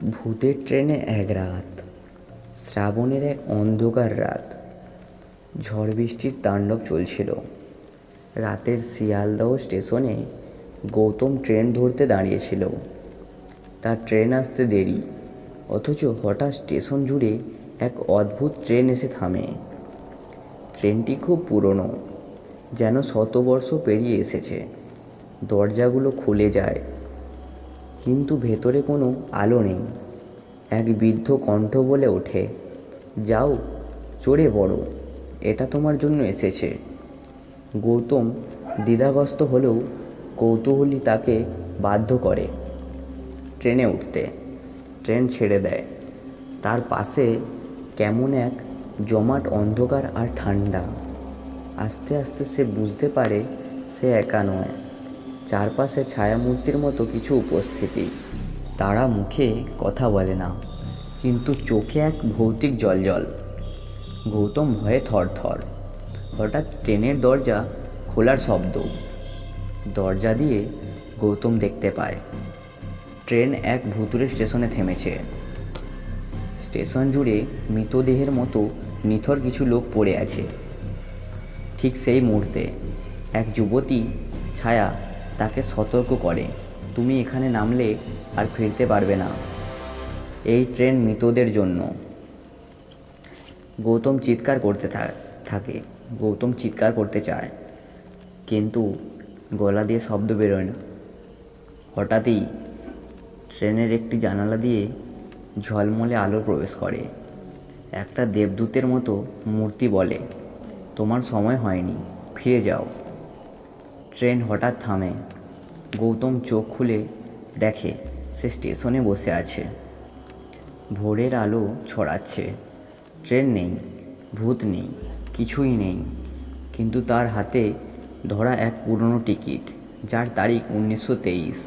ভূতের ট্রেনে এক রাত, শ্রাবণের এক অন্ধকার রাত, ঝড় বৃষ্টির তাণ্ডব চলছিল। রাতের শিয়ালদহ স্টেশনে গৌতম ট্রেন ধরতে দাঁড়িয়েছিল। তার ট্রেন আসতে দেরি, অথচ হঠাৎ স্টেশন জুড়ে এক অদ্ভুত ট্রেন এসে থামে। ট্রেনটি খুব পুরনো, যেন শতবর্ষ পেরিয়ে এসেছে। দরজাগুলো খুলে যায় কিন্তু ভেতরে কোনো আলো নেই। এক বৃদ্ধ কণ্ঠ বলে ওঠে, যাও, চড়ে বড় এটা তোমার জন্য এসেছে। গৌতম দ্বিধাগ্রস্ত হলেও কৌতূহলী তাকে বাধ্য করে ট্রেনে উঠতে। ট্রেন ছেড়ে দেয়। তার পাশে কেমন এক জমাট অন্ধকার আর ঠান্ডা। আস্তে আস্তে সে বুঝতে পারে সে একা নয়। চারপাশে ছায়ামূর্তির মতো কিছু উপস্থিতি। তারা মুখে কথা বলে না, কিন্তু চোখে এক ভৌতিক জলজল। গৌতম ভয়ে থরথর। হঠাৎ ট্রেনের দরজা খোলার শব্দ। দরজা দিয়ে গৌতম দেখতে পায়, ট্রেন এক ভুতুরে স্টেশনে থেমেছে। স্টেশন জুড়ে মৃতদেহের মতো নিথর কিছু লোক পড়ে আছে। ঠিক সেই মুহূর্তে এক যুবতী ছায়া তাকে সতর্ক করে। তুমি এখানে নামলে আর ফিরতে পারবে না। এই ট্রেন মৃতদের জন্য। গৌতম চিৎকার করতে থাকে। গৌতম চিৎকার করতে চায়। কিন্তু গলা দিয়ে শব্দ বেরোয় না। হঠাৎই ট্রেনের একটি জানালা দিয়ে ঝলমলে আলো প্রবেশ করে। একটা দেবদূতের মতো মূর্তি বলে, তোমার সময় হয়নি, ফিরে যাও। ট্রেন হঠাৎ থামে। গৌতম চোখ খুলে দেখে সে স্টেশনে বসে আছে। ভোরের আলো ছড়াচ্ছে। ট্রেন নেই, ভূত নেই, কিছুই নেই। কিন্তু তার হাতে ধরা এক পুরনো টিকিট, যার তারিখ উনিশশো তেইশ।